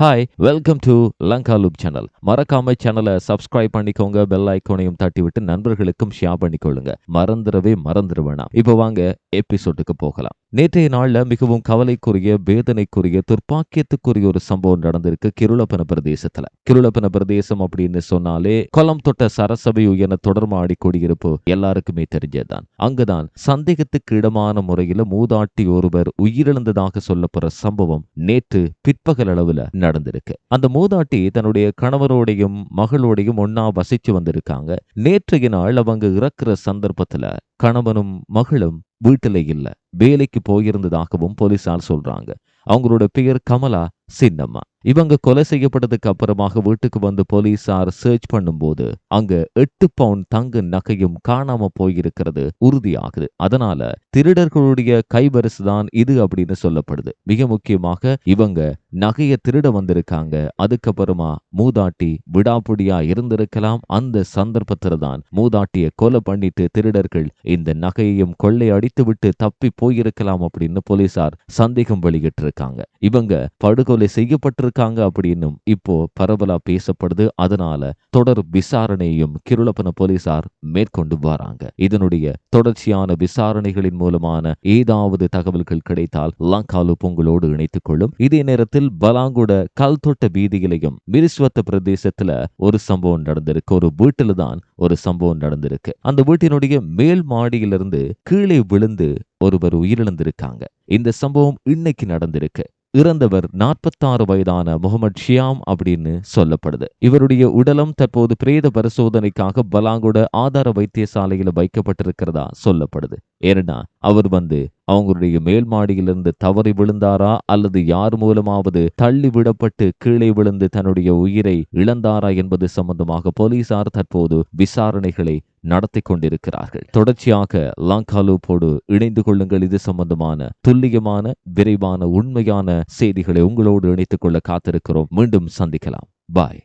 Hi welcome to Lanka look channel மறக்காம சேனலை subscribe பண்ணிக்கோங்க பெல் ஐக்கோனையும் தட்டி விட்டு நண்பர்களுக்கும் ஷேர் பண்ணிக்கொள்ளுங்க. மறந்துடவே மறந்துடுவேனா இப்போ வாங்க எபிசோடுக்கு போகலாம். நேற்றைய நாள்ல மிகவும் கவலைக்குரிய வேதனைக்குரிய துர்ப்பாக்கியத்துக்குரிய ஒரு சம்பவம் நடந்திருக்கு கிருளப்பன பிரதேசத்துல. கிருளப்பன பிரதேசம் அப்படின்னு சொன்னாலே கொலம் தொட்ட சரசபை உயர்ன தொடர்மாடி குடியிருப்பு எல்லாருக்குமே தெரிஞ்சதுதான். அங்குதான் சந்தேகத்துக்கு இடமான முறையில மூதாட்டி ஒருவர் உயிரிழந்ததாக சொல்லப்படுற சம்பவம் நேற்று பிற்பகல் அளவுல நடந்திருக்கு. அந்த மூதாட்டி தன்னுடைய கணவரோடையும் மகளோடையும் ஒன்னா வசிச்சு வந்திருக்காங்க. நேற்றைய நாள் அவங்க இறக்குற சந்தர்ப்பத்துல கணவனும் மகளும் வீட்டுல இல்ல. வேலைக்கு போயிருந்ததாகவும் போலீசார் சொல்றாங்க. அவங்களோட பெயர் கமலா சின்னம்மா. இவங்க கொலை செய்யப்பட்டதுக்கு அப்புறமாக வீட்டுக்கு வந்து போலீசார் சர்ச் பண்ணும்போது அங்க எட்டு பவுண்ட் தங்க நகையும் காணாம போயிருக்கிறது உறுதியாகுது. அதனால திருடர்களுடைய கைவரிசு தான் இது அப்படின்னு சொல்லப்படுது. மிக முக்கியமாக இவங்க நகையை திருட வந்திருக்காங்க. அதுக்கப்புறமா மூதாட்டி விடாப்புடியா இருந்திருக்கலாம். அந்த சந்தர்ப்பத்துல தான் மூதாட்டியை கொலை பண்ணிட்டு திருடர்கள் இந்த நகையையும் கொள்ளை அடித்து விட்டு தப்பி போயிருக்கலாம் அப்படின்னு போலீசார் சந்தேகம் வெளியிட்டு இருக்காங்க இவங்க படுகொலை இருக்காங்க அப்படின்னும் இப்போ பரவலா பேசப்படுது. அதனால தொடர் விசாரணையும் கிருளப்பன போலீசார் மேற்கொண்டு வராங்க. இதனுடைய தொடர்ச்சியான விசாரணைகளின் மூலமான ஏதாவது தகவல்கள் கிடைத்தால் லங்காலு பொங்கலோடு இணைத்துக் கொள்ளும். இதே நேரத்தில் பலாங்குட கல்தொட்ட வீதியிலையும் மிரிஸ்வத்த பிரதேசத்துல ஒரு சம்பவம் நடந்திருக்கு. ஒரு வீட்டுல தான் ஒரு சம்பவம் நடந்திருக்கு. அந்த வீட்டினுடைய மேல் மாடியிலிருந்து கீழே விழுந்து ஒருவர் உயிரிழந்திருக்காங்க. இந்த சம்பவம் இன்னைக்கு நடந்திருக்கு. இறந்தவர் நாற்பத்தாறு வயதான முகமது ஷியாம் அப்படின்னு சொல்லப்படுது. இவருடைய உடலம் தற்போது பிரேத பரிசோதனைக்காக பலாங்குட ஆதார வைத்தியசாலையில வைக்கப்பட்டிருக்கிறதா சொல்லப்படுது. ஏன்னா அவர் வந்து அவங்களுடைய மேல் மாடியிலிருந்து தவறி விழுந்தாரா? அல்லது யார் மூலமாவது தள்ளி விடப்பட்டு கீழே விழுந்து தன்னுடைய உயிரை இழந்தாரா என்பது சம்பந்தமாக போலீசார் தற்போது விசாரணைகளை நடத்தி கொண்டிருக்கிறார்கள். தொடர்ச்சியாக லாங்காலூப்போடு இணைந்து கொள்ளுங்கள். இது சம்பந்தமான துல்லியமான விரைவான உண்மையான செய்திகளை உங்களோடு இணைத்துக் கொள்ள காத்திருக்கிறோம். மீண்டும் சந்திக்கலாம். பாய்.